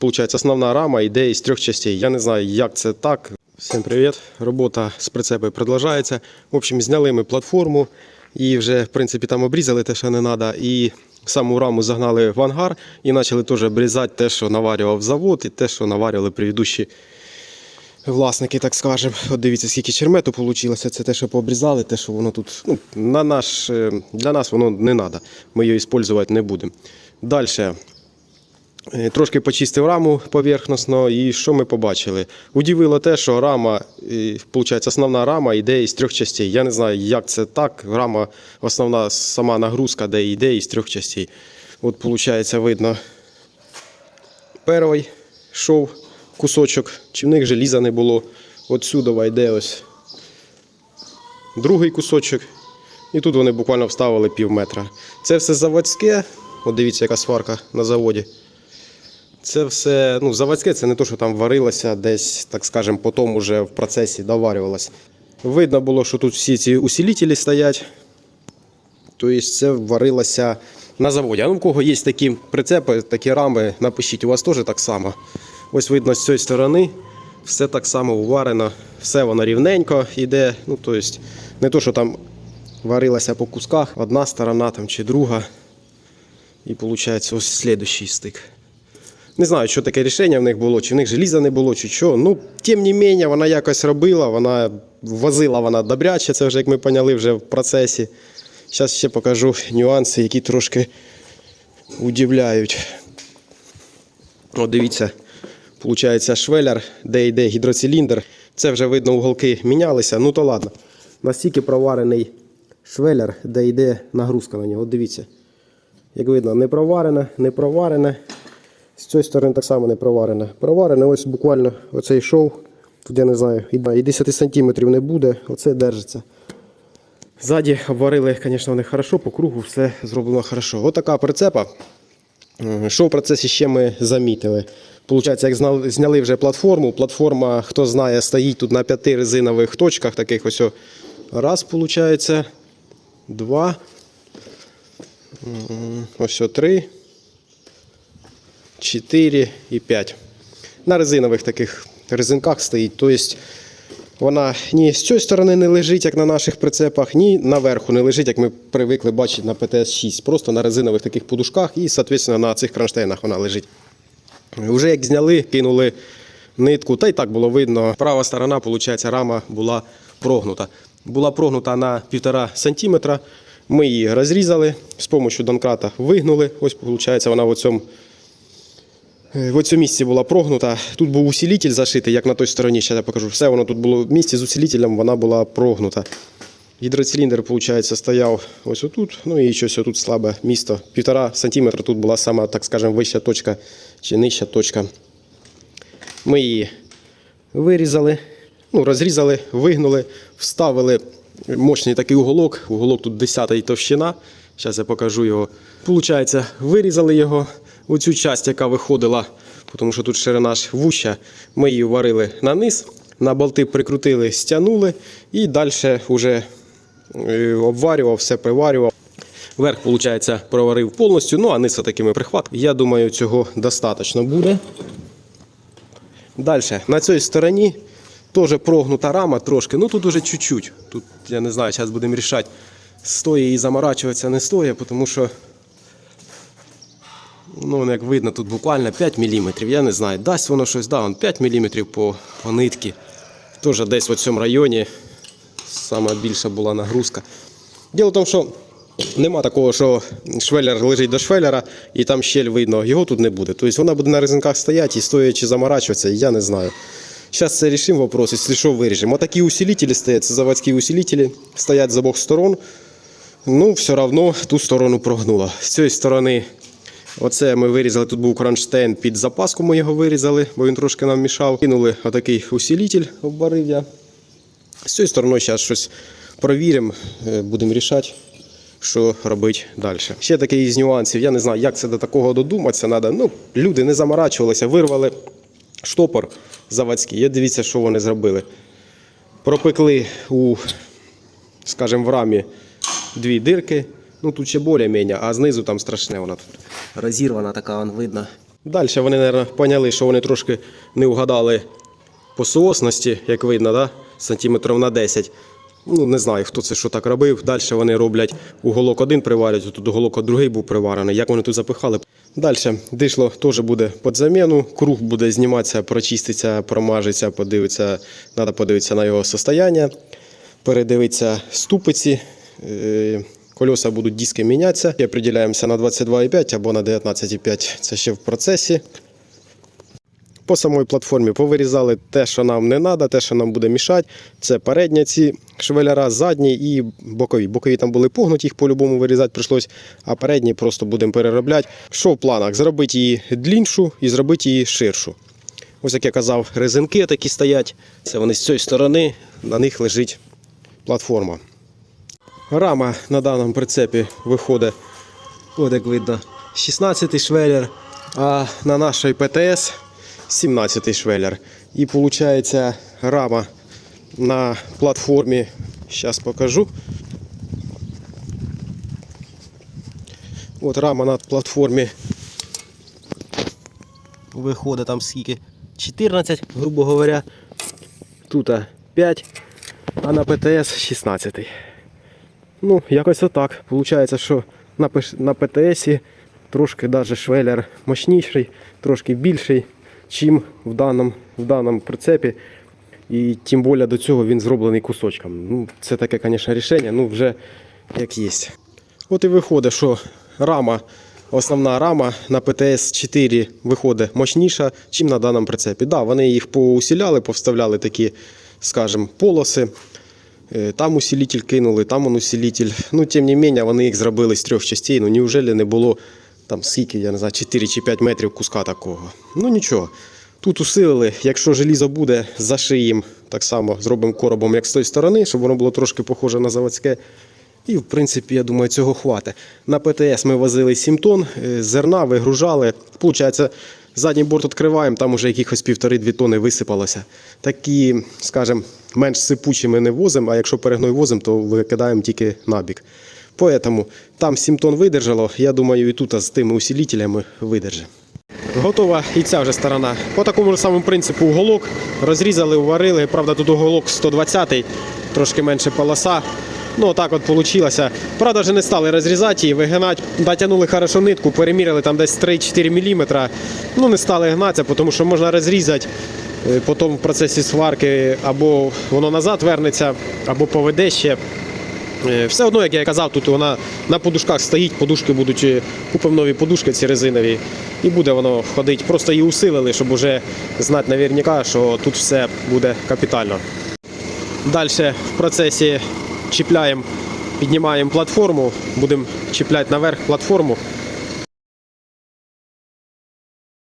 Получається, основна рама йде із трьох частей. Я не знаю, як це так. Всім привіт. Робота з прицепою продовжується. В общем, зняли ми платформу і вже, в принципі, там обрізали те, що не треба. І саму раму загнали в ангар і почали теж обрізати те, що наварював завод, і те, що наварювали предыдущі власники, так скажемо. От дивіться, скільки чермету вийшло. Це те, що пообрізали, те, що воно тут ну, на наш, е, для нас воно не треба. Ми її використовувати не будемо. Далі. Е, Трошки почистив раму поверхносно, і що ми побачили? Удивило те, що рама, виходить, основна рама йде із трьох частей. Я не знаю, як це так. Рама, основна сама нагрузка, де йде із трьох частей. От, виходить, видно, перший шов кусочок, чи в них желіза не було. Отсюди йде ось другий кусочок. І тут вони буквально вставили пів метра. Це все заводське. От дивіться, яка сварка на заводі. Це все ну, заводське, це не те, що там варилося десь, так скажемо, потім уже в процесі доварювалося. Видно було, що тут всі ці усилителі стоять. Тобто це варилося на заводі. А ну, у кого є такі прицепи, такі рами, напишіть, у вас теж так само. Ось видно з цієї сторони, все так само уварено, все воно рівненько йде. Ну, тобто, не то, що там варилося по кусках, одна сторона там, чи друга. І виходить ось слідущий стик. Не знаю, що таке рішення в них було, чи в них желіза не було, чи що. Ну, тим не менше, вона якось робила, вона возила вона добряче, це вже як ми поняли вже в процесі. Зараз ще покажу нюанси, які трошки удивляють. От дивіться, виходить швелер, де йде гідроциліндр. Це вже видно, уголки мінялися. Ну то ладно. Настільки проварений швелер, де йде нагрузка на нього. От дивіться. Як видно, не проварене, не проварене. З цієї сторони так само не проварене. Проварене ось буквально оцей шов. Тут я не знаю, і 10 сантиметрів не буде, оце держиться. Ззаді обварили, звісно, вони хорошо, по кругу все зроблено хорошо. Ось така прицепа. Що в процесі ще ми замітили? Получається, як зняли вже платформу. Платформа, хто знає, стоїть тут на п'яти резинових точках, таких ось. Раз, виходить, два. Ось три. 4 і 5. На резинових таких резинках стоїть. Тобто вона ні з цієї сторони не лежить, як на наших прицепах, ні наверху не лежить, як ми привикли бачити на ПТС-6. Просто на резинових таких подушках і, соответственно, на цих кронштейнах вона лежить. Вже як зняли, кинули нитку, та й так було видно. Права сторона, виходить, рама була прогнута. Була прогнута на 1,5 см. Ми її розрізали, з допомогою донкрата вигнули. Ось, виходить, вона в цьому В цьому місці була прогнута. Тут був усилитель зашитий, як на той стороні, ще я покажу. Все воно тут було в місці з усилителем, вона була прогнута. Гідроциліндр, виходить, стояв ось отут, ну і щось отут слабе місто. Півтора сантиметра тут була сама, так скажемо, вища точка чи нижча точка. Ми її вирізали, ну, розрізали, вигнули, вставили мощний такий уголок. Уголок тут 10 товщина. Зараз я покажу його. Получається, вирізали його. Оцю часть, яка виходила, тому що тут ширина вуща, ми її варили на низ, на болти прикрутили, стягнули і далі вже е, обварював, все приварював. Верх, виходить, проварив повністю, ну а низ такими прихватками. Я думаю, цього достатньо буде. Далі, на цій стороні теж прогнута рама трошки, ну тут уже чуть-чуть. Тут, я не знаю, зараз будемо рішати, стоїть її заморачуватися, не стоїть, тому що, ну, як видно, тут буквально 5 мм. Я не знаю, дасть воно щось, да, вон 5 мм по, по нитці. Теж десь в цьому районі сама більша була нагрузка. Діло в тому, що нема такого, що швелер лежить до швелера і там щель видно, його тут не буде. Тобто вона буде на резинках стояти і стоячи заморачуватися, я не знаю. Зараз це рішимо вопрос, якщо що, виріжемо. Отакі усилителі стоять, це заводські усилителі, стоять з обох сторон. Ну, все одно ту сторону прогнуло. З цієї сторони, оце ми вирізали, тут був кронштейн під запаску, ми його вирізали, бо він трошки нам мішав. Кинули отакий усилитель, обварив я. З цієї сторони зараз щось провіримо, е, будемо рішати, що робити далі. Ще такий із нюансів, я не знаю, як це до такого додуматися треба. Ну, люди не заморачувалися, вирвали штопор заводський. Я дивіться, що вони зробили. Пропекли у, скажімо, в рамі дві дирки. Ну тут ще більш-менш, а знизу там страшне вона тут. Розірвана така, вон видно. Далі вони, мабуть, поняли, що вони трошки не вгадали по соосності, як видно, да? сантиметрів на 10. Ну, не знаю, хто це що так робив. Далі вони роблять уголок один приварять, тут уголок другий був приварений. Як вони тут запихали. Далі дишло теж буде під заміну. Круг буде зніматися, прочиститься, промажеться, подивиться, треба подивитися на його состояння, передивитися ступиці. Кольоса будуть диски мінятися. І определяємося на 22,5 або на 19,5. Це ще в процесі. По самій платформі повирізали те, що нам не треба, те, що нам буде мішати. Це передні ці швеляра, задні і бокові. Бокові там були погнуті, їх по-любому вирізати прийшлось, а передні просто будемо переробляти. Що в планах? Зробити її дліншу і зробити її ширшу. Ось як я казав, резинки такі стоять. Це вони з цієї сторони, на них лежить платформа. Рама на даному прицепі виходить, от як видно, 16 швелер, а на нашій ПТС 17 швелер. І виходить рама на платформі, зараз покажу. От рама на платформі виходить там скільки? 14, грубо говоря. Тут 5, а на ПТС 16. Ну, якось отак. Получається, що на, ПТСі трошки даже швелер мощніший, трошки більший, чим в даному, в даному прицепі. І тим більше до цього він зроблений кусочком. Ну, це таке, звісно, рішення, ну вже як є. От і виходить, що рама, основна рама на ПТС 4 виходить мощніша, чим на даному прицепі. Да, вони їх поусіляли, повставляли такі, скажімо, полоси. Е, Там усілітель кинули, там он усілітель. Ну, тим не менше, вони їх зробили з трьох частей. Ну, неужели не було там скільки, я не знаю, 4 чи 5 метрів куска такого. Ну нічого. Тут усилили, якщо желізо буде, зашиємо так само, зробимо коробом, як з тої сторони, щоб воно було трошки похоже на заводське. І, в принципі, я думаю, цього хватить. На ПТС ми возили 7 тонн е, зерна, вигружали. Получається, задній борт відкриваємо, там вже якихось півтори-дві тонни висипалося. Такі, скажімо, менш сипучі ми не возимо, а якщо перегной возимо, то викидаємо тільки набік. Поэтому там 7 тонн видержало, я думаю, і тут з тими усилителями видержи. Готова і ця вже сторона. По такому ж самому принципу уголок розрізали, уварили. Правда, тут уголок 120 трошки менше полоса. Ну, так от вийшло. Правда, вже не стали розрізати її, вигинати. Дотягнули хорошо нитку, переміряли там десь 3-4 мм. Ну, не стали гнатися, тому що можна розрізати. е, Потім в процесі сварки або воно назад вернеться, або поведе ще. Е, Все одно, як я казав, тут вона на подушках стоїть, подушки будуть, е, купив нові подушки ці резинові, і буде воно ходити. Просто її усилили, щоб вже знати наверняка, що тут все буде капітально. Далі в процесі чіпляємо, піднімаємо платформу, будемо чіпляти наверх платформу.